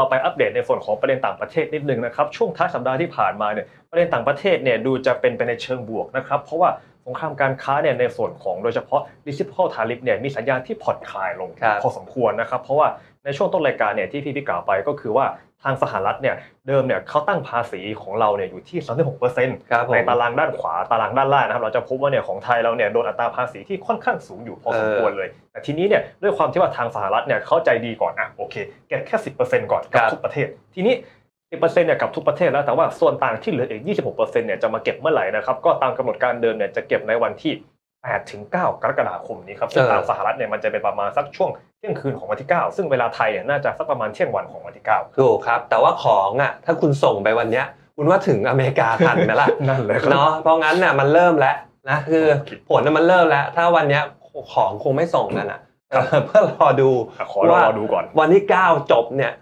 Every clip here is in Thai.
เราไปอัปเดตในส่วนของประเด็นต่างประเทศนิดนึงนะครับช่วงท้ายสัปดาห์ที่ผ่านมาเนี่ยประเด็นต่างประเทศเนี่ยดูจะเป็นไปในเชิงบวกนะครับเพราะว่า สงครามการค้าเนี่ยในส่วนของโดยเฉพาะ reciprocal tariff เนี่ยมีสัญญาณที่ผ่อนคลายลงครับพอสมควรนะครับ เพราะว่าในช่วงต้นรายการเนี่ยที่พี่พี่กล่าวไปก็คือว่าทางสหรัฐเนี่ยเดิมเนี่ยเขาตั้งภาษีของเราเนี่ยอยู่ที่ 36%ครับผมในตารางด้านขวาตารางด้านล่างนะครับ เราจะพบว่าเนี่ยของไทยเราเนี่ยโดนอัตราภาษีที่ค่อนข้างสูงอยู่พอสมควรเลย แต่ทีนี้เนี่ยด้วยความที่ว่าทางสหรัฐเนี่ยเข้าใจดีก่อนอะโอเคเก็บแค่ 10%ก่อนกับครับทุกประเทศทีนี้ 10%เนี่ยกับทุกประเทศแล้วแต่ว่าส่วนต่างที่เหลืออีก 26%เนี่ยจะมาเก็บเมื่อไหร่นะครับก็ตามกำหนดการเดิมเนี่ยจะเก็บในวันที่8ถึง9กรกฎาคมนี้ครับซึ่งเออตามสหรัฐเนี่ยมันจะเป็นประมาณสักช่วงเที่ยงคืนของวันที่ 9 ซึ่งเวลาไทยเนี่ยน่าจะสักประมาณเที่ยงวันของวันที่9ถูกครับ แต่ว่าของอะถ้าคุณส่งไปวันเนี้ยคุณว่าถึงอเมริกาทันไหมล่ะนั่นเลยครับเนาะเพราะงั้นน่ะมันเริ่มแล้วนะคือโอเคผลน่ะมันเริ่มแล้ว ถ้าวันเนี้ยของคงไม่ส่งกันอะครับเออเพื่อรอดูอะขอรอว่าดูก่อนวันที่ 9 จบเนี่ย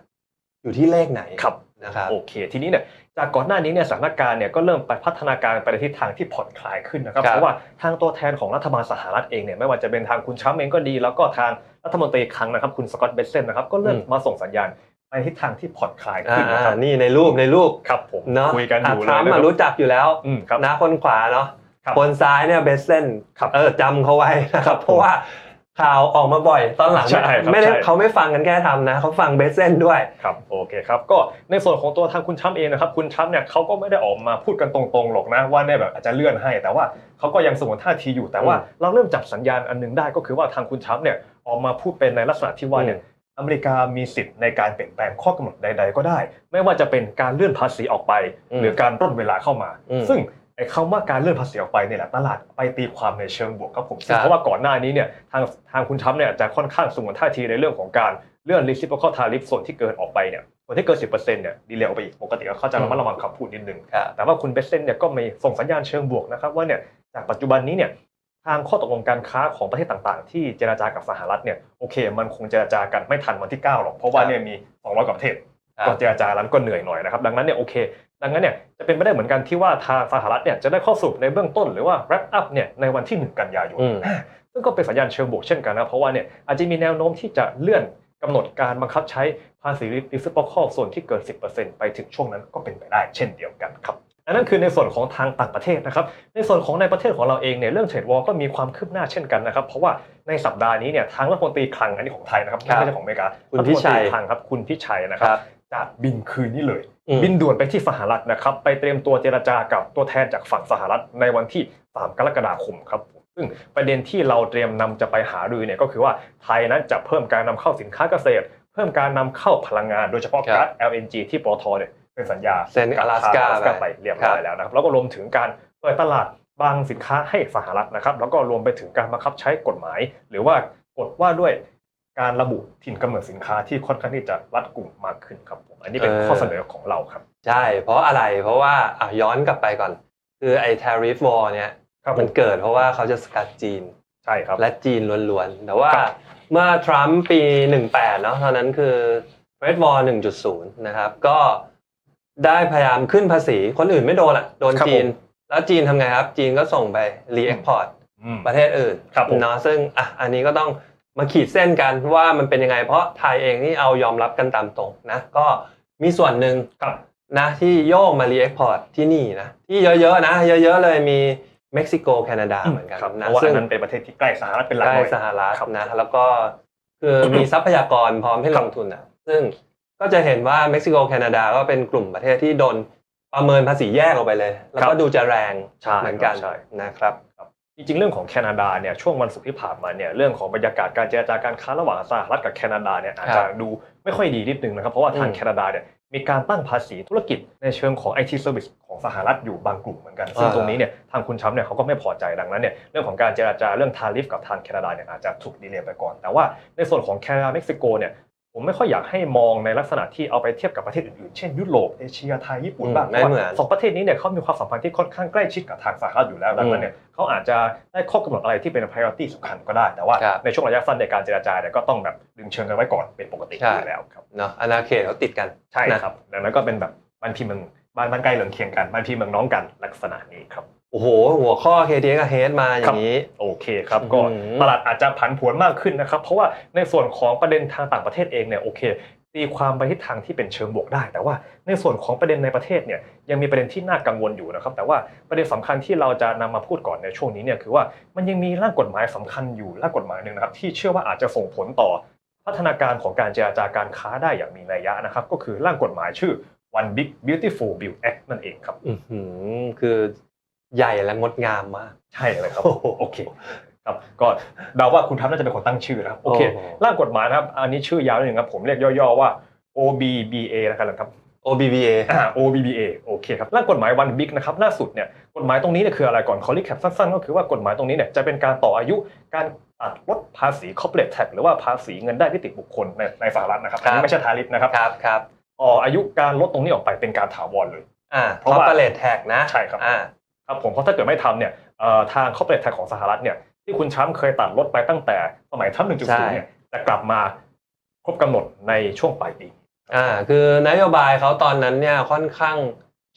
อยู่ที่เลขไหนครับ นะครับโอเค ทีนี้เนี่ยจากก่อนหน้านี้เนี่ยสถานการณ์เนี่ยก็เริ่มไปพัฒนาการไปในทิศทางที่ผ่อนคลายขึ้นนะครับครับเพราะว่าทางตัวแทนของรัฐบาลสหรัฐเองเนี่ยไม่ว่าจะเป็นทางคุณชัมป์เองก็ดี แล้วก็ทางรัฐมนตรีคลังนะครับคุณสกอตต์เบสเซนนะครับก็เริ่มอืมมาส่งสัญญาณไปทิศทางที่ผ่อนคลายอ่าขึ้นนะครับนี่ในรูปในรูปครับผมเนาะคุยกันอยู่ทเลรัยมป์นะคมารับรู้จักอยู่แล้วอืมครับนะคนขวาเนาะครับคนซ้ายเนี่ยเบสเซนครับเออจำเขาไว้นะคครัรับบผมเพราะว่า ข่าวออกมาบ่อยตอนหลัง ใช่ครับไม่ได้ใช่ เขาไม่ฟังกันแค่ทำนะ เขาฟังเบสเซนด้วย ครับโอเคครับก็ในส่วนของตัวทางคุณชัมป์เองนะครับคุณชัมป์เนี่ยเขาก็ไม่ได้ออกมาพูดกันตรงๆหรอกนะว่าเนี่ยแบบอาจจะเลื่อนให้ แต่ว่าเขาก็ยังสงวนท่าทีอยู่แต่ว่าอืมเราเริ่มจับสัญญาณอันหนึงได้ก็คือว่าทางคุณชัมป์เนี่ยออกมาพูดเป็นในลักษณะที่ว่าเนี่ยอเมริกามีสิทธิ์ในการเปลี่ยนแปลงข้อกำหนดใด ๆ ก็ได้ ไม่ว่าจะเป็นการเลื่อนภาษีออกไป อืมหรือการร่นเวลาเข้ามา อืม ซึ่ง ไอ้คำว่าการเลื่อนภาษีออกไปเนี่ยแหละตลาดไปตีความในเชิงบวกครับผมซึ่คงรับเพราะว่าก่อนหน้านี้เนี่ยทางทางคุณทรัมป์เนี่ยจะค่อนข้างสงวนท่าทีในเรื่องของการเลื่อน reciprocal tariff ส่วนที่เกินออกไปเนี่ยส่วนที่เกิน 10%เนี่ยดีเลย์ออกไปอีกปกติเขาจะระมัดระวังคำพูดนิดนึงครับแต่ว่าคุณเบสเซนเนี่ยก็มีส่งสัญญาณเชิงบวกนะครับว่าเนี่ยจากปัจจุบันนี้เนี่ยทางข้อตกลงการค้าของประเทศต่างๆ ที่เจราจากับสหรัฐเนี่ยโอเค มันคงเจราจากันไม่ทันวันที่ 9 หรอกเพราะว่าเนี่ยมี 200กว่าประเทศครับก็เจราจาแล้วก็เหนื่อยหน่อยนะครับดังนั้นเนี่ยโอเค ดังนั้นเนี่ยจะเป็นไปได้เหมือนกันที่ว่าทางสหรัฐเนี่ยจะได้ข้อสรุปในเบื้องต้นหรือว่า wrap up เนี่ยในวันที่ 1 กันยายนอืมซึ่งก็เป็นสัญญาณเชิงบวกเช่นกันนะเพราะว่าเนี่ยอาจจะมีแนวโน้มที่จะเลื่อนกำหนดการบังคับใช้ภาษี reciprocal ส่วนที่เกิน 10%ไปถึงช่วงนั้นก็เป็นไปได้เช่นเดียวกันครับอันนั้นคือในส่วนของทางต่างประเทศนะครับ ในส่วนของในประเทศของเราเองเนี่ยเรื่องเทรดวอลก็มีความคืบหน้าเช่นกันนะครับ เพราะว่าในสัปดาห์นี้เนี่ยทางรัฐมนตรีคลังอันนี้ของไทยนะครับครับไม่ใช่ของอเมริกาคุณพิชัยรัฐมนตรีคลังครับคุณพิชัยนะคครัรับบ จะบินคืนนี้เลยอืมบินด่วนไปที่สหรัฐนะครับ ไปเตรียมตัวเจรจากับตัวแทนจากฝั่งสหรัฐในวันที่ 3 กรกฎาคมครับซึ่งประเด็นที่เราเตรียมนำจะไปหารือเนี่ยก็คือว่าไทยนั้นจะเพิ่มการนำเข้าสินค้าเกษตร เพิ่มการนำเข้าพลังงานโดยเฉพาะครับก๊าซ LNG ที่ปตทเนี่ยเป็นสัญญาเซ็น Alaska กัไปไปเรียบร้อยแล้วนะครับแล้วก็รวมถึงการเปิดตลาดบางสินค้าให้สหรัฐนะครับแล้วก็รวมไปถึงการบังคับใช้กฎหมาย หรือว่ากฎว่าด้วย การระบุถิ่นกำเนิดสินค้าที่ค่อนข้างที่จะรัดกุมมากขึ้นครับผมอันนี้เป็นเออข้อเสนอของเราครับ ใช่ เพราะอะไรเพราะว่าอะย้อนกลับไปก่อน คือไอ้ tariff war เนี่ยครับผมันมเกิดเพราะว่าเขาจะสกัดจีนใช่ครับและจีนล้วนๆ แต่ว่าครับเมื่อทรัมป์ปี 18เนาะตอนนั้นคือ Trade War 1.0 นะครับก็ได้พยายามขึ้นภาษีคนอื่นไม่โดนอะโดนครับจีนผมแล้วจีนทำไงครับ จีนก็ส่งไป re-export อืมประเทศอื่นครับผมเนาะซึ่งอะอันนี้ก็ต้อง มาขีดเส้นกันว่ามันเป็นยังไง เพราะไทยเองนี่เอายอมรับกันตามตรงนะก็มีส่วนหนึ่งครับนะที่โยกมา re-export ที่นี่นะที่เยอะๆนะ เยอะ ๆ เลยมีเม็กซิโกแคนาดาเหมือนกันครับเพนะราะว่าซึ่อังนนั้นเป็นประเทศที่ใกล้สหรัฐเป็นหลักใกล้หน่อยสหรัฐครับนะแล้วก็คือมีทรัพยากรพร้อมให้ลงทุนอะ ซึ่งก็จะเห็นว่าเม็กซิโกแคนาดาก็เป็นกลุ่มประเทศที่โดนประเมินภาษีแยกออกไปเลย แล้วก็ดูจะแรงใช่เหมือนกันใช่นะครับ จริงๆ เรื่องของแคนาดาเนี่ยช่วงวันศุกร์ที่ผ่านมาเนี่ยเรื่องของบรรยากาศการเจรจาการค้าระหว่างสหรัฐกับแคนาดาเนี่ยอาจจะดูไม่ค่อยดีนิดนึงนะครับ เพราะว่าทางอืมแคนาดาเนี่ยมีการตั้งภาษีธุรกิจในเชิงของ IT Service ของสหรัฐอยู่บางกลุ่มเหมือนกัน ซึ่งอ่าตรงนี้เนี่ยทางคุณชัมป์เนี่ยเขาก็ไม่พอใจดังนั้นเนี่ยเรื่องของการเจรจาเรื่องทาริฟกับทางแคนาดาเนี่ยอาจจะถูกดีเลย์ไปก่อน แต่ว่าในส่วนของแคนาดาเม็กซิโกเนี่ย ผมไม่ค่อยอยากให้มองในลักษณะที่เอาไปเทียบกับประเทศอื่นๆ เช่นยุโรปเอเชียไทยญี่ปุ่นบ้างอืมไม่เหมือนสองประเทศนี้เนี่ยเขามีความสัมพันธ์ที่ค่อนข้างใกล้ชิดกับทางสหรัฐอยู่แล้วดังนั้นเนี่ยเขาอาจจะได้ข้อกำหนดอะไรที่เป็น priority สำคัญก็ได้ แต่ว่าครับในช่วงระยะสั้นในการเจรจาเนี่ยก็ต้องแบบดึงเชิงกันไว้ก่อนเป็นปกติใช่อยู่แล้วครับเนาะอาณาเขตเขาติดกันใช่นะครับดังนั้นก็เป็นแบบบ้านพี่เมืองบ้านบ้านใกล้เรือนเคียงกันบ้านพี่เมืองน้องกันลักษณะนี้ครับ โอ้โห หัวข้อ KTX กับ Head มาอย่างนี้ โอเคครับอืมก็ตลาดอาจจะผันผวนมากขึ้นนะครับ เพราะว่าในส่วนของประเด็นทางต่างประเทศเองเนี่ยโอเคตีความไปทิศทางที่เป็นเชิงบวกได้ แต่ว่าในส่วนของประเด็นในประเทศเนี่ยยังมีประเด็นที่น่ากังวลอยู่นะครับ แต่ว่าประเด็นสำคัญที่เราจะนำมาพูดก่อนในช่วงนี้เนี่ยคือว่ามันยังมีร่างกฎหมายสำคัญอยู่ร่างกฎหมายหนึ่งนะครับที่เชื่อว่าอาจจะส่งผลต่อ พัฒนาการของการเจรจาการค้าได้อย่างมีนัยยะนะครับ ก็คือร่างกฎหมายชื่อ One Big Beautiful Bill Act นั่นเองครับอื้อหือคือ ใหญ่และงดงามมาก ใช่เลยครับโอ้โหโอเคครับก็เดาว่าคุณทัพน่าจะเป็นคนตั้งชื่อนะครับโอเคโอ้โหร่างกฎหมายนะครับ อันนี้ชื่อยาวนิดนึงครับผมเรียกย่อๆว่า OBBA นะครับ OBBA อ่า OBBA โอเคครับร่างกฎหมาย One Big นะครับล่าสุดเนี่ยกฎหมายตรงนี้เนี่ยคืออะไรก่อนขอรีแคปสั้นๆ ก็คือว่ากฎหมายตรงนี้เนี่ยจะเป็นการต่ออายุการตัดลดภาษี corporate tax หรือว่าภาษีเงินได้นิติบุคคลในในสหรัฐนะครับอันครันี้บไม่ใช่ทาริฟนะครับครับครับต่ออายุการลดตรงนี้ออกไปเป็นการถาวรเลยอ่าเพราะว่า corporate tax นะใช่ครับอ่า ครับผมเพราะถ้าเกิดไม่ทำเนี่ยเอ่อทาง corporate tax ของสหรัฐเนี่ยที่คุณทรัมป์เคยตัดลดไปตั้งแต่สมัยทรัมป์ใช่1.0เนี่ยจะกลับมาครบกำหนดในช่วงปลายปีอ่าคือนโยบายเขาตอนนั้นเนี่ยค่อนข้าง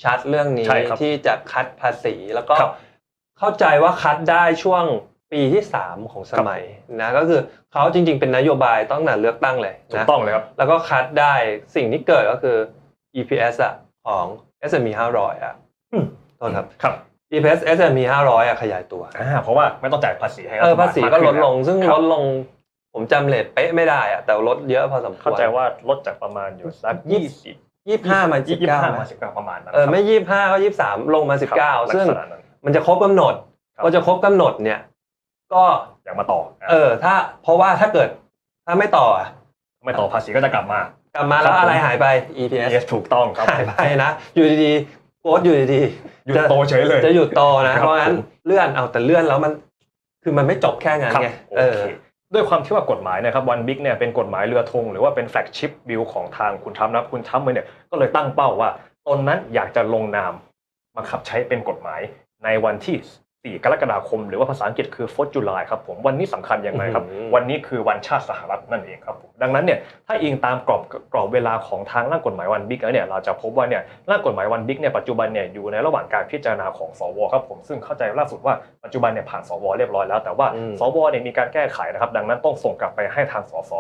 ชัดเรื่องนี้ใช่ครับที่จะคัดภาษีแล้วก็ครับเข้าใจว่าคัดได้ช่วงปีที่ 3 ของสมัยนะก็คือเขาจริง ๆ เป็นนโยบายต้องแต่เลือกตั้งเลยถูกนะต้องเลยครับแล้วก็คัดได้สิ่งที่เกิดก็คือ EPS อะของ S&P 500อะอืมโทษครับครับ EPS S&P 500อะขยายตัวอ่าเพราะว่าไม่ต้องจ่ายภาษีให้เออรัฐบลภาษีก็ลดลงมากขึ้นซึ่งคลรับดลงผมจำเลทเป๊ะไม่ได้อะแต่ลดเยอะพอสมควรเข้าใจว่าลดจากประมาณอยู่สักยี่ยี่สิสิบบยี่สิบห้ามาสิยี่บสิบเก้าห้ามาสิบเก้าประมาณนั้นเออไม่ยี่สิบห้าก็ยี่สิบสามลงมาสิบเก้าครับซึ่งลักษณะนั้นมันจะครบกำหนดครับพอจะครบกำหนดเนี่ย ก็อยากมาต่อ เออ ถ้าเพราะว่าถ้าเกิดถ้าไม่ต่ออะไม่ต่อภาษีก็จะกลับมา กลับมาแล้วครับผมอะไรหายไป EPS yes ถูกต้องครับหายไปนะ อยู่ดีๆ โค้ดอยู่ดีหยุดโตเฉยเลยๆจะหยุดโตนะ ครับเพราะงั้นผมเลื่อนเอาแต่เลื่อนแล้วมัน คือมันไม่จบแค่นั้นครับไงโอเออเค ด้วยความที่ว่ากฎหมายนะครับวันบิ๊กเนี่ยเป็นกฎหมายเรือธงหรือว่าเป็นแฟลกชิพบิลของทางคุณทรัมป์นะครับคุณทรัมป์เนี่ยก็เลยตั้งเป้าว่าตนนั้นอยากจะลงนามบังคับใช้เป็นกฎหมายในวันที่ 4 กรกฎาคม หรือว่าภาษาอังกฤษคือ 4 July ครับผมวันนี้สำคัญยังไงครับอืมวันนี้คือวันชาติสหรัฐนั่นเองครับผมดังนั้นเนี่ยถ้าอิงตามกรอบกรอบเวลาของทางร่างกฎหมายวันบิ๊กแล้วเนี่ยเราจะพบว่าเนี่ยร่างกฎหมายวันบิ๊กเนี่ยปัจจุบันเนี่ยอยู่ในระหว่างการพิจารณาของสวครับผมซึ่งเข้าใจล่าสุดว่าปัจจุบันเนี่ยผ่านสวเรียบร้อยแล้ว แต่ว่าอืมสวเนี่ยมีการแก้ไขนะครับดังนั้นต้องส่งกลับไปให้ทางสส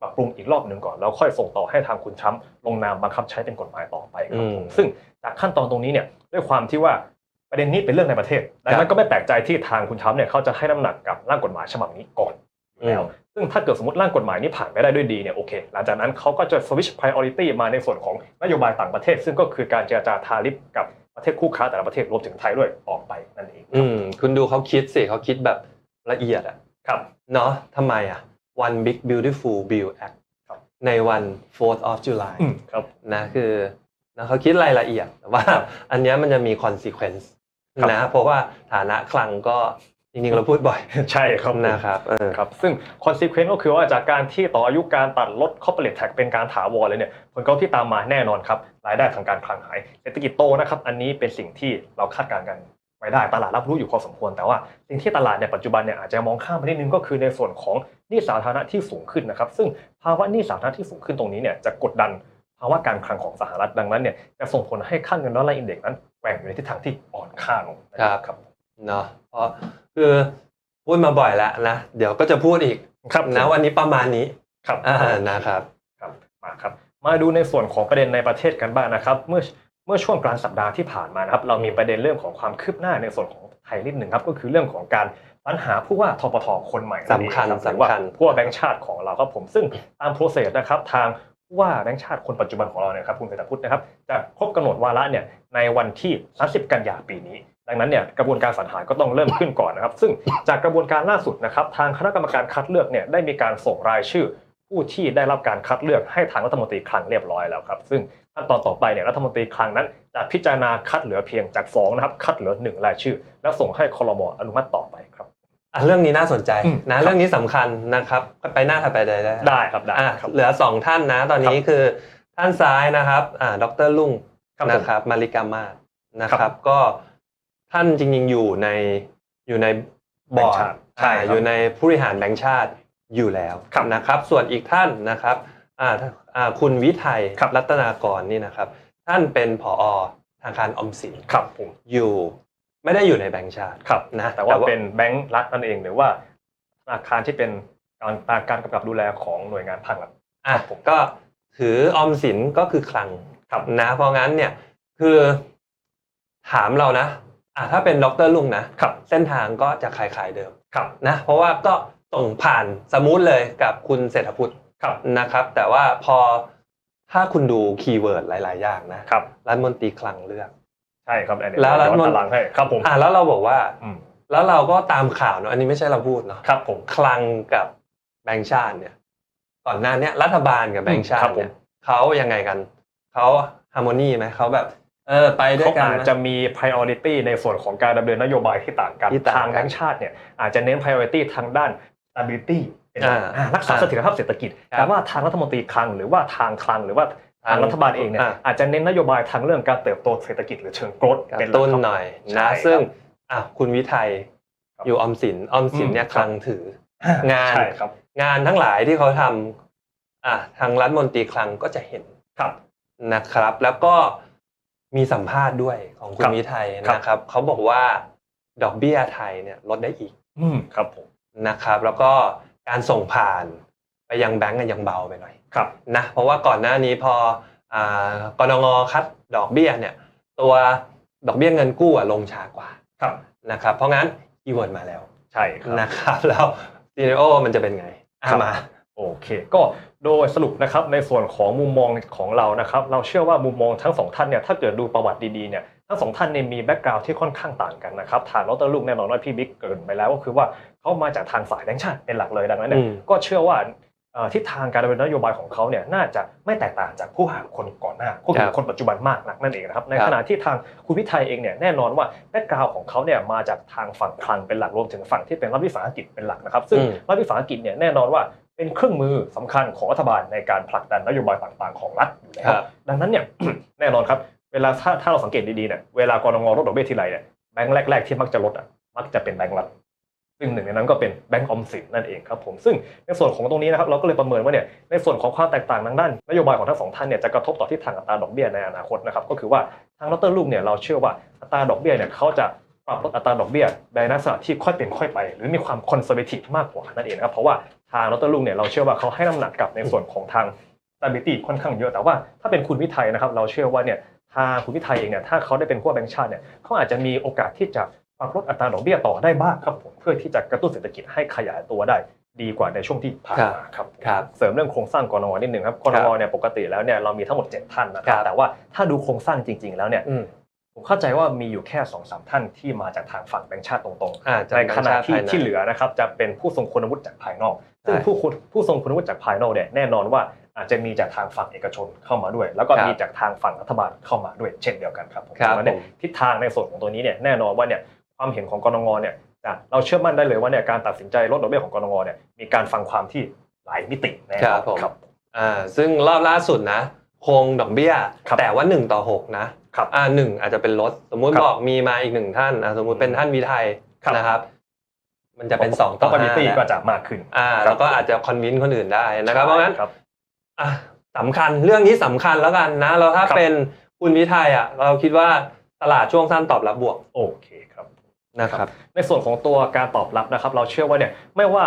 ปรับปรุงอีกรอบหนึ่งก่อนแล้วค่อยส่งต่อให้ทางคุณช้ำลงนามบังคับใช้เป็นกฎหมายต่อไปครับผมอืมซึ่งจากขั้นตอนตรงนี้เนี่ยด้วยความที่ว่า ประเด็นนี้เป็นเรื่องในประเทศดังนั้นก็ไม่แปลกใจที่ทางคุณช้ำเนี่ยเขาจะให้น้ำหนักกับร่างกฎหมายฉบับนี้ก่อนอยู่แล้วซึ่งถ้าเกิดสมมติร่างกฎหมายนี้ผ่านไปได้ด้วยดีเนี่ยโอเค หลังจากนั้นเขาก็จะ switch priority มาในส่วนของนโยบายต่างประเทศ ซึ่งก็คือการเจรจาทาริฟกับประเทศคู่ค้าแต่ละประเทศรวมถึงไทยด้วยออกไปนั่นเองอืมคุณดูเขาคิดสิเขาคิดแบบละเอียดอะครับเนาะทำไมอะ One Big Beautiful Bill Act ครับในวัน 4th of July อืมครับนะคือนะเขาคิดรายละเอียดแต่ว่าอันเนี้ยมันจะมี consequence ครับ นะเพราะว่าฐานะคลังก็จริงๆเราพูดบ่อยใช่ครับผมนะครับเออครับซึ่ง consequence ก็คือว่าจากการที่ต่ออายุการตัดลด corporate tax เป็นการถาวรเลยเนี่ยผลกระทบที่ตามมาแน่นอนครับรายได้ทางการคลังหายเศรษฐกิจโตนะครับอันนี้เป็นสิ่งที่เราคาดการณ์กันไว้ได้ตลาดรับรู้อยู่พอสมควรแต่ว่าสิ่งที่ตลาดในปัจจุบันเนี่ยอาจจะมองข้ามไปนิดนึงก็คือในส่วนของหนี้สาธารณะที่สูงขึ้นนะครับซึ่งภาวะหนี้สาธารณะที่สูงขึ้นตรงนี้เนี่ยจะกดดัน ภาวะการคลังของสหรัฐดังนั้นเนี่ยจะส่งผลให้ค่าเงินดอลลาร์อินเด็กซ์นั้นแกว่งอยู่ในทิศทางที่อ่อนค่าลงนะครับเนาะเพราะคือพูดมาบ่อยแล้วนะเดี๋ยวก็จะพูดอีกครับนะวันนี้ประมาณนี้ครับอ่านะครับครับมาครับ มาดูในส่วนของประเด็นในประเทศกันบ้างนะครับ เมื่อเมื่อช่วงกลางสัปดาห์ที่ผ่านมานะครับเรามีประเด็นเรื่องของความคืบหน้าในส่วนของไทยนิดหนึ่งครับก็คือเรื่องของการสรรหาผู้ว่าทปทคนใหม่นั่นเองสำคัญรับหรือว่าสำคัญผู้ว่าแบงค์ชาติของเราครับผมซึ่งตามโปรเซสนะครับทางผู้ ว่าแบงค์ชาติคนปัจจุบันของเราเนี่ยครับคุณเศรษฐพุทธนะครับจะครบกำหนดวาระเนี่ยในวันที่ 30 กันยาปีนี้ ดังนั้นเนี่ยกระบวนการสรรหาก็ต้องเริ่มขึ้นก่อนนะครับ ซึ่งจากกระบวนการล่าสุดนะครับทางคณะกรรมการคัดเลือกเนี่ยได้มีการส่งรายชื่อ ผู้ที่ได้รับการคัดเลือกให้ทางรัฐมนตรีคลังเรียบร้อยแล้วครับ ซึ่งขั้นตอนต่อไปเนี่ยรัฐมนตรีคลังนั้นจะพิจารณาคัดเหลือเพียงจากสองนะครับคัดเหลือหนึ่งรายชื่อ แล้วส่งให้คลมอนุมัติต่อไปครับ เรื่องนี้น่าสนใจอืมนะครับเรื่องนี้สำคัญนะครับไปหน้าถัดไปได้ได้ได้ครับได้อะครับเหลือสองท่านนะ ตอนนี้คือท่านซ้ายนะครับอ่าดรลุงครับผมนะครับมาริกามาศนะคครัรับบก็ท่านจริงๆอยู่ในอยู่ในบอร์ดแบงค์ชาติใช่อ่าครับอยู่ในผู้บริหารแบงค์ชาติอยู่แล้วครับนะครับ ส่วนอีกท่านนะครับอ่าอ่าคุณวิทัยครับรัตนากรนี่นะครับ ท่านเป็นผอธนาคารออมสินครับผมอยู่ ไม่ได้อยู่ในแบงค์ชาติครับนะแต่ว่าเป็นแบงก์รัฐนั่นเองหรือว่าธนาคารที่เป็นการการกำกับดูแลของหน่วยงานภาครัฐอะครับผมก็ถือออมสินก็คือคลังครับนะเพราะงั้นเนี่ยคือถามเรานะอะถ้าเป็นดรลุงนะครับเส้นทางก็จะคล้ายๆเดิมครับนะเพราะว่าก็ส่งผ่านสมูทเลยกับคุณเศรษฐพุทธครับนะครับ แต่ว่าพอถ้าคุณดูคีย์เวิร์ดหลาย ๆ อย่างนะครับรัฐมนตรีคลังเลือก ใช่ครับอันนี้แล้วรัฐมนตรีย้อนตารางให้ครับผมอะแล้วเราบอกว่า อืมแล้วเราก็ตามข่าวเนอะอันนี้ไม่ใช่เราพูดเนาะครับผม คลังกับแบงก์ชาติเนี่ย ก่อนหน้าเนี้ยรัฐบาลกับแบงก์ชาครัติบผม เนี่ยเขายังไงกันเขาฮาร์โมนีไหมเขาแบบ เออไปด้วยเขากันอาจนะจะมี priority ในส่วนของการดำเนินนโยบายที่ต่างกัน ที่ต่างกันทางแบงก์ชาติเนี่ยอาจจะเน้น priority ทางด้าน stability เป็นหลักอ่าอ่ารักษาอ่าเสถียรภาพเศรษฐกิจ ครับ แต่ว่าทางรัฐมนตรีคลังหรือว่าทางคลังหรือว่า ทางรัฐบาลเองเนี่ยอ่าอาจจะเน้นนโยบายทางเรื่องการเติบโตเศรษฐกิจหรือเชิงโกรธกระเป็นหลัตุ้นครับหน่อยใช่นะครับซึ่งอะคุณวิทัยครับอยู่ออมสินออมสินเนี่ยอืมคลังถืองานใช่ครับงานทั้งหลายที่เขาทำอะทางรัฐมนตรีคลังก็จะเห็นครับนะครับ แล้วก็มีสัมภาษณ์ด้วยของคุครัณบวิทัยครับนะครับเขาบอกว่าดอกเบี้ยไทยเนี่ยลดได้อีกอืมครับผมนะครับ แล้วก็การส่งผ่าน ไปยังแบงก์อะยังเบาไปหน่อยครับนะเพราะว่าก่อนหน้านี้พออ่ากรงงคัดดอกเบี้ยเนี่ยตัวดอกเบี้ยเงินกู้อะลงช้ากว่าครับนะครับ เพราะงั้นคีย์เวิร์ดมาแล้วใช่ครับนะครับแล้วซีเนโอมันจะเป็นไงอะครับมาโอเค ก็โดยสรุปนะครับในส่วนของมุมมองของเรานะครับ เราเชื่อว่ามุมมองทั้งสองท่านเนี่ยถ้าเกิดดูประวัติดีๆเนี่ยทั้งสองท่านเนี่ยมีแบ็กกราวด์ที่ค่อนข้างต่างกันนะครับทางดรลูกแน่นอนว่าพี่บิ๊กเกรินไปแล้วก็คือว่าเขามาจากทางฝ่ายแบงค์ชาติเป็นหลักเลยดังนั้นเนี่ยอืมก็เชื่อว่าเอ่อ ทิศทางการดำเนินนโยบายของเขาเนี่ยน่าจะไม่แตกต่างจากผู้หาคนก่อนหน้าก็คือคนปัจจุบันมากนักนั่นเองนะครับในขณะที่ทางคุณพิทัยเองเนี่ยแน่นอนว่าแบ็กกราวด์ของเขาเนี่ยมาจากทางฝั่งคลังเป็นหลักรวมถึงฝั่งที่เป็นรัฐวิสาหกิจเป็นหลักนะครับ ซึ่งอืมรัฐวิสาหกิจเนี่ยแน่นอนว่าเป็นเครื่องมือสำคัญของรัฐบาลในการผลักดันนโยบายต่างๆของรัฐอยู่แล้วครับดังนั้นเนี่ยแน่นอนครับเวลาถ้าถ้าเราสังเกตดีๆเนี่ยเวลากรงลดดอกเบี้ยทีไรเนี่ยแบงก์แรก ๆที่มักจะลดอะมักจะเป็นแบงก์รัฐ ซึ่งหนึ่งในนั้นก็เป็นแบงก์ออมสินนั่นเองครับผมซึ่งในส่วนของตรงนี้นะครับเราก็เลยประเมินว่าเนี่ยในส่วนของความแตกต่างทางด้านนโยบายของทั้งสองท่านเนี่ยจะกระทบต่อทิศทางอัตราดอกเบี้ยในอนาคตนะครับก็คือว่าทางดรลูกเนี่ยเราเชื่อว่าอัตราดอกเบี้ยเนี่ยเขาจะปรับลดอัตราดอกเบี้ยในลักษณะที่ค่อยเป็นค่อยไป หรือมีความคอนเซอร์เวทีฟมากกว่านั่นเองครับเพราะว่าทางดรลุงเนี่ยเราเชื่อว่าเขาให้น้ำหนักกับในส่วนของทาง stability ค่อนข้างเยอะแต่ว่าถ้าเป็นคุณวิทัยนะครับเราเชื่อว่าเนี่ยทางคุณวิทัยเองเนี่ยถ้าเขาได้เป็นผู้วแบงก์ชาติเนี่ยเขาอาจจะมีโอกาสที่จะ ปรับลดอัตราดอกเบี้ยต่อได้บ้างครับผมเพื่อที่จะกระตุ้นเศรษฐกิจให้ขยายตัวได้ดีกว่าในช่วงที่ผ่านมาครับครับเสริมเรื่องโครงสร้างกรงนิดหนึ่งครับกรงเนี่ยปกติแล้วเนี่ยเรามีทั้งหมด 7 ท่านนะคครัรับบแต่ว่าถ้าดูโครงสร้างจริง ๆ แล้วเนี่ยอืมผมเข้าใจว่ามีอยู่แค่2อสท่านที่มาจากทางฝั่งแบงก์ชาติตรงๆอ่าจากในขณะที่แบงก์ชาติภายในที่เหลือนะครับจะเป็นผู้ทรงคุณวุฒิจากภายนอก ซึ่งใช่ผู้คุณผู้ทรงคุณวุฒิจากภายนอกเนี่ยแน่นอนว่าอาจจะมีจากทางฝั่งเอกชนเข้ามาด้วย แล้วก็ครับมีจากทางฝั่งรัฐบาลเข้ามาด้วยเช่นเดียวกันครับผมครับดังนั้นเนี่ยผมทิศทางในส่วนของตัวนี้เนี่ยแน่นอนว่าเนี่ย ความเห็นของกรงเนี่ยจะเราเชื่อมั่นได้เลยว่าเนี่ยการตัดสินใจลดดอกเบี้ยของกรงเนี่ยมีการฟังความที่หลายมิติแน่นครัอบนผมครับอ่าซึ่งรอบล่าสุดนะคงดอกเบี้ยครับแต่ว่า 1 ต่อ 6 นะครับอ่าหนึ่งอาจจะเป็นลดสมมุติครับบอกมีมาอีกหนึ่งท่านอ่าสมมุติเป็นท่านวิทัยครับนะครับมันจะเป็น 2 ต่อปริตี้5ก็แล้วจะมากขึ้นอ่าแล้วก็อาจจะคอนวินคนอื่นได้นะครับเพราะงั้นครับอะสำคัญเรื่องนี้สำคัญแล้วกันนะแล้วถ้าครับเป็นคุณวิทัยอะเราคิดว่าตลาดช่วงสั้นตอบรับบวกโอเคครับ นะครับในส่วนของตัวการตอบรับนะครับ เราเชื่อว่าเนี่ยไม่ว่า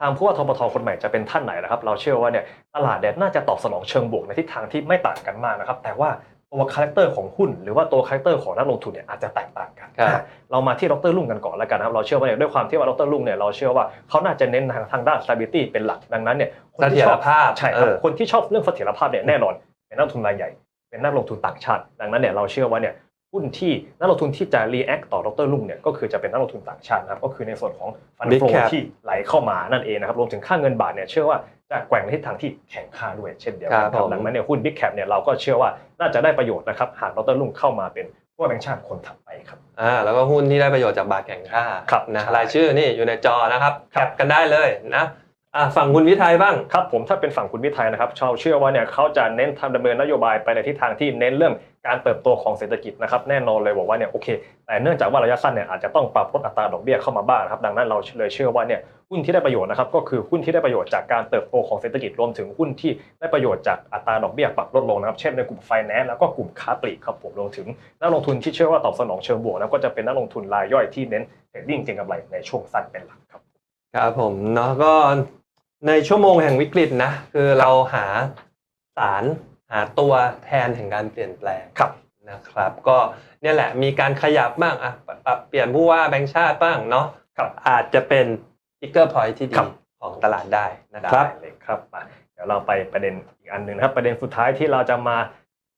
ทางผู้ว่าทบทคนใหม่จะเป็นท่านไหนนะครับ เราเชื่อว่าเนี่ยตลาดเนี่ยน่าจะตอบสนองเชิงบวกในทิศทางที่ไม่ต่างกันมากนะครับ แต่ว่าตัวคาแรคเตอร์ของหุ้น หรือว่าตัวคาแรคเตอร์ของนักลงทุนเนี่ยอาจจะแตกต่างกันครับอะเรามาที่ดรลุงกันก่อนแล้วกันนะครับ เราเชื่อว่าเนี่ยด้วยความที่ว่าดรลุงเนี่ยเราเชื่อว่าเขาน่าจะเน้นทางทางด้าน stability เป็นหลักดังนั้นเนี่ยคนเสถีที่ยชรอบภาพใช่ครับเออคนที่ชอบเรื่องเสถียรภาพเนี่ยแน่นอนเป็นนักลงทุนรายใหญ่ เป็นนักลงทุนต่างชาติ ดังนั้นเนี่ยเราเชื่อว่าเนี่ย หุ้นที่นักลงทุนที่จะ react ต่อดรลุงเนี่ยก็คือจะเป็นนักลงทุนต่างชาตินะครับก็คือในส่วนของ fund Big flow cap ที่ไหลเข้ามานั่นเองนะครับรวมถึงค่าเงินบาทเนี่ยเชื่อว่าจะแกว่งในทิศทางที่แข็งค่าด้วยเช่นเดียวกันครับครับผมดังนั้นเนี่ยหุ้น Big Cap เนี่ยเราก็เชื่อว่าน่าจะได้ประโยชน์นะครับหากดรลุงเข้ามาเป็นผู้ว่าแบงค์ชาติคนถัดไปครับอ่าแล้วก็หุ้นที่ได้ประโยชน์จากบาทแข่งค่าครับนะใช่รายชื่อนี่อยู่ในจอนะครับครัแคบปกันได้เลยนะอ่าฝั่งคุณวิทัยบ้างครับผมถ้าเป็นฝั่งคุณวิทัยนะครับชาวเชื่อว่าเนี่ยเขาจะเน้นทำดำเนินนโยบายไปในทิศทางที่เน้นเรื่อง การเติบโตของเศรษฐกิจนะครับแน่นอนเลยบอกว่าเนี่ยโอเค แต่เนื่องจากว่าระยะสั้นเนี่ยอาจจะต้องปรับลดอัตราดอกเบี้ยเข้ามาบ้างนะครับดังนั้นเราเลยเชื่อว่าเนี่ยหุ้นที่ได้ประโยชน์นะครับก็คือหุ้นที่ได้ประโยชน์จากการเติบโตของเศรษฐกิจรวมถึงหุ้นที่ได้ประโยชน์จากอัตราดอกเบี้ยปรับลดลงนะครับเช่นในกลุ่มไฟแนนซ์แล้วก็กลุ่มค้าปลีกครับผมรวมถึงนักลงทุนที่เชื่อว่าตอบสนองเชิงบวกนะก็จะเป็นนักลงทุนรายย่อยที่เน้นเทรดดิ้งเก็งกำไรในช่วงสั้นเป็นหลักครับครับผมเนาะก็ในชั่วโมงแห่งวิกฤตนะคือเราหาสาราตัวแทนแห่งการเปลี่ยนแปลงครับนะครับ ก็เนี่ยแหละมีการขยับบ้างอะปรับปรับเปลี่ยนผู้ว่าแบงค์ชาติบ้างเนาะครับอาจจะเป็นทิกเกอร์พอยที่ดีครับของตลาดได้นะครับได้เลยครับมาเดี๋ยวเราไปประเด็นอีกอันหนึ่งนะครับ ประเด็นสุดท้ายที่เราจะมา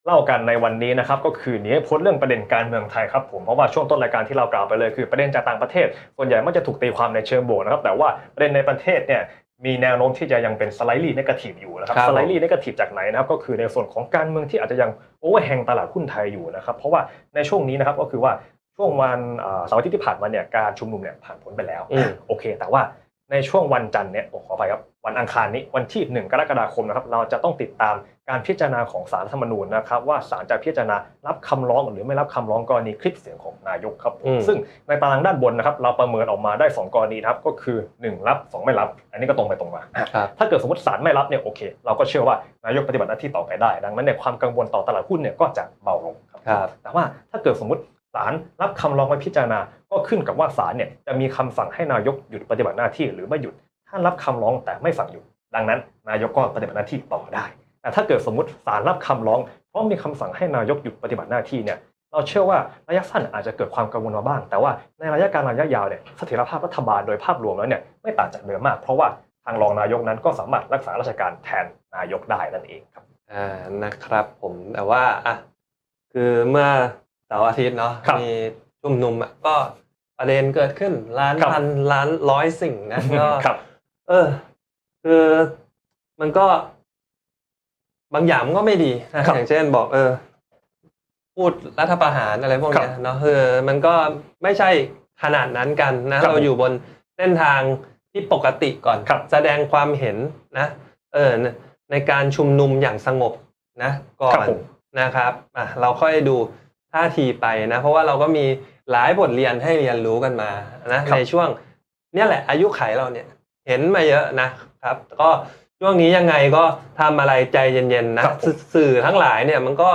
เล่ากันในวันนี้นะครับก็คือหนีให้พ้นเรื่องประเด็นการเมืองไทยครับผมเพราะว่าช่วงต้นรายการที่เรากล่าวไปเลยคือประเด็นจากต่างประเทศส่วนใหญ่มักจะถูกตีความในเชิงบวกนะครับแต่ว่าประเด็นในประเทศเนี่ย มีแนวโน้มที่จะยังเป็นสไลด์ลี่นกาทีฟอยู่นะครับครับสไลด์ลี่นกาทีฟจากไหนนะครับก็คือในส่วนของการเมืองที่อาจจะยังโอเวอร์แฮงตลาดหุ้นไทยอยู่นะครับเพราะว่าในช่วงนี้นะครับก็คือว่าช่วงวันเอ่อเสาร์อาทิตย์ที่ผ่านมาเนี่ยการชุมนุมเนี่ยผ่านพ้นไปแล้วอืมโอเค แต่ว่า ในช่วงวันจันทร์เนี่ยโอ้ขออภัยครับวันอังคารนี้วันที่ 1 กรกฎาคมนะครับเราจะต้องติดตามการพิจารณาของศาลรัฐธรรมนูญนะครับว่าศาลจะพิจารณารับคำร้องหรือไม่รับคำร้องกรณีคลิปเสียงของนายกครับผมอืมซึ่งในตารางด้านบนนะครับเราประเมินออกมาได้ 2 กรณีนะครับก็คือ 1 รับ 2 ไม่รับ อันนี้ก็ตรงไปตรงมาครับถ้าเกิดสมมติศาลไม่รับเนี่ยโอเค เราก็เชื่อว่านายกปฏิบัติหน้าที่ต่อไปได้ ดังนั้นเนี่ยความกังวลต่อตลาดหุ้นเนี่ยก็จะเบาลงครับครับแต่ว่าถ้าเกิดสมมติ ศาลรับคำร้องไว้พิจารณา ก็ขึ้นกับว่าศาลเนี่ยจะมีคำสั่งให้นายกหยุดปฏิบัติหน้าที่หรือไม่หยุด ถ้ารับคำร้องแต่ไม่สั่งหยุด ดังนั้น นายกก็ปฏิบัติหน้าที่ต่อได้ แต่ถ้าเกิดสมมติศาลรับคำร้องเพราะมีคำสั่งให้นายกหยุดปฏิบัติหน้าที่เนี่ยเราเชื่อว่าระยะสั้นอาจจะเกิดความกังวลมาบ้าง แต่ว่าในระยะกางระยะยาวเนี่ยเสถียรภาพรัฐบาลโดยภาพรวมแล้วเนี่ยไม่ต่างจากเดิมมาก เพราะว่าทางรองนายกนั้นก็สามารถรักษาราชการแทนนายกได้นั่นเองครับอ่านะครับผมแต่ว่าอะคือเมื่อ เสาร์อาทิตย์เนาะครับมีชุมนุมอะก็ประเด็นเกิดขึ้นล้านครับ พันล้านร้อยสิ่งนะก็ ครับ เออ คือมันก็ บางอย่างมันก็ไม่ดีนะครับอย่างเช่นบอก เออ พูดรัฐประหารอะไรพวกเนี้ยเนาะเออมันก็ไม่ใช่ขนาดนั้นกันนะ ครับเราอยู่บนเส้นทางที่ปกติก่อนครับ แสดงความเห็นนะเออในการชุมนุมอย่างสงบนะ ก่อครับนผม นะครับอะเราค่อยดู ท่าทีไปนะเพราะว่าเราก็มีหลายบทเรียนให้เรียนรู้กันมานะครับในช่วงเนี่ยแหละอายุไขเราเนี่ยเห็นมาเยอะนะครับ ก็ช่วงนี้ยังไงก็ทำอะไรใจเย็นๆนะครับผมสื่อทั้งหลายเนี่ยมันก็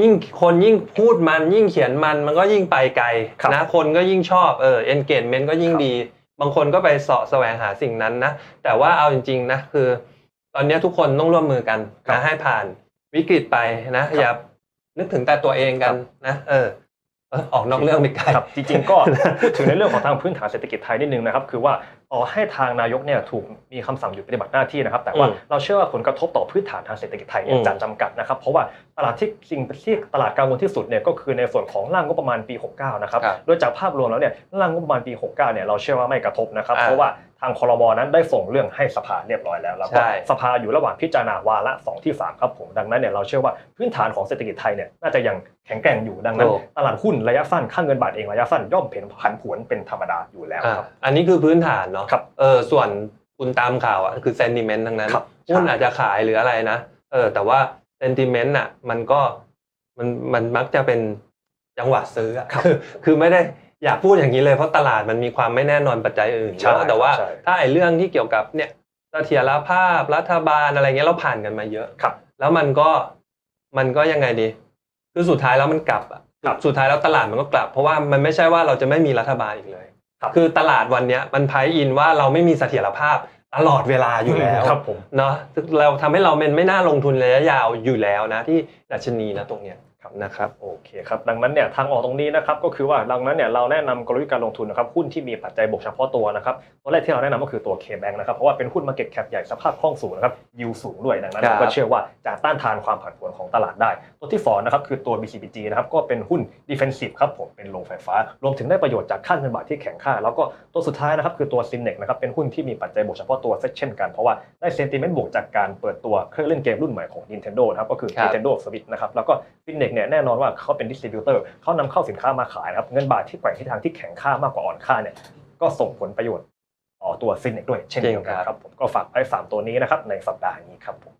ยิ่งคนยิ่งพูดมันยิ่งเขียนมันมันก็ยิ่งไปไกลครับนะคนก็ยิ่งชอบเออ engagement ก็ยิ่งครับดี บางคนก็ไปเสาะแสวงหาสิ่งนั้นนะแต่ว่าเอาจริง ๆนะคือ ตอนนี้ทุกคนต้องร่วมมือกันครับนะให้ผ่านวิกฤตไปนะครับอย่า นึกถึงแต่ตัวเองกันครับนะเออเออออกนอกเรื่องไปไกลครับจริงๆก็พูดถึงในเรื่องของทางพื้นฐานเศรษฐกิจไทยนิดนึงนะครับคือว่าต่อให้ทางนายกเนี่ยถูกมีคำสั่งหยุดปฏิบัติหน้าที่นะครับ แต่ว่าอืมเราเชื่อว่าผลกระทบต่อพื้นฐานทางเศรษฐกิจไทยเนี่อืยมจะจำกัดนะครับ เพราะว่าตลาดที่สิ่งที่ตลาดกังวลที่สุดเนี่ยก็คือในส่วนของร่างงบประมาณปี 69 นะครับครับโดยจากภาพรวมแล้วเนี่ยร่างงบประมาณปี 69 เนี่ยเราเชื่อว่าไม่กระทบนะครับอ่าเพราะว่าทางคอรมอนั้นได้ส่งเรื่องให้สภาเรียบร้อยแล้วแล้วก็ใช่สภาอยู่ระหว่างพิจารณาวาระสองที่สามครับผมดังนั้นเนี่ยเราเชื่อว่าพื้นฐานของเศรษฐกิจไทยเนี่ยน่าจะยังแข็งแกร่งอยู่ดังนั้นถูกตลาดหุ้นระยะสั้นค่าเงินบาทเองระยะสั้นย่อมเป็นผันผวนเป็นธรรมดาอยู่แล้วอ่าครับอันนี้คือพื้นฐานเนาะครับเออส่วนคุณตามข่าวอะคือเซนติเมนต์ทั้งนั้นครับหุ้นใช่อาจจะขายหรืออะไรนะเออแต่ว่าเซนติเมนต์อะมันก็มันมันมักจะเป็นจังหวะซื้ออะคือคือไม่ได้ อยากพูดอย่างนี้เลยเพราะตลาดมันมีความไม่แน่นอนปัจจัยอื่นเยใช่อะแต่ว่าใช่ถ้าไอ้เรื่องที่เกี่ยวกับเนี่ยเสถียรภาพรัฐบาลอะไรเงี้ยเราผ่านกันมาเยอะครับ แล้วมันก็มันก็ยังไงดี คือสุดท้ายแล้วมันกลับอะครับสุดท้ายแล้วตลาดมันก็กลับ เพราะว่ามันไม่ใช่ว่าเราจะไม่มีรัฐบาลอีกเลยครับคือตลาดวันเนี้ยมันไพอินว่าเราไม่มีเสถียรภาพตลอดเวลาอยู่แล้วครับผมเนาะเราทำให้เราเป็นไม่น่าลงทุนระยะยาวอยู่แล้วนะที่ดัชนีนะตรงเนี้ย นะครับโอเคครับดังนั้นเนี่ยทางออกตรงนี้นะครับก็คือว่าดังนั้นเนี่ยเราแนะนำกลยุทธ์การลงทุนนะครับหุ้นที่มีปัจจัยบวกเฉพาะตัวนะครับตัวแรกที่เราแนะนำก็คือตัว K-Bank นะครับเพราะว่าเป็นหุ้น Market Cap ใหญ่สภาพคล่องสูงนะครับยิวสูงด้วยดังนั้นครับเราก็เชื่อว่าจะต้านทานความผันผวนของตลาดได้ ตัวที่สองนะครับคือตัว BCBG นะครับก็เป็นหุ้น Defensive ครับผมเป็นโรงไฟฟ้า รวมถึงได้ประโยชน์จากค่าเงินบาทที่แข็งค่า แล้วก็ตัวสุดท้ายนะครับคือตัว s i n n e x นะครับเป็นหุ้นที่มีปัจจัยบวกเฉพาะตัวเช่นกันเพราะว่าได้เซนติเมนต์บวกจากการเปิดตัวเครื่องเล่นเกมรุ่นใหม่ของ Nintendo นะครับก็คือครับ Nintendo Switch นะครับแล้วก็ f i n n e x เนี่ยแน่นอนว่าเขาเป็นดิสติบิวเตอร์เขานำเข้าสินค้ามาขายนะครับเงินบาทที่แกว่งทิศทางที่แข็งค่ามากกว่าอ่อนค่าเนี่ยก็ส่งผลประโยชน์ต่อตัวซินเนกด้วยเช่นเดียวกันครับผมก็ฝากไว้สามตัวนี้นะครับในสัปดาห์นี้ครับผม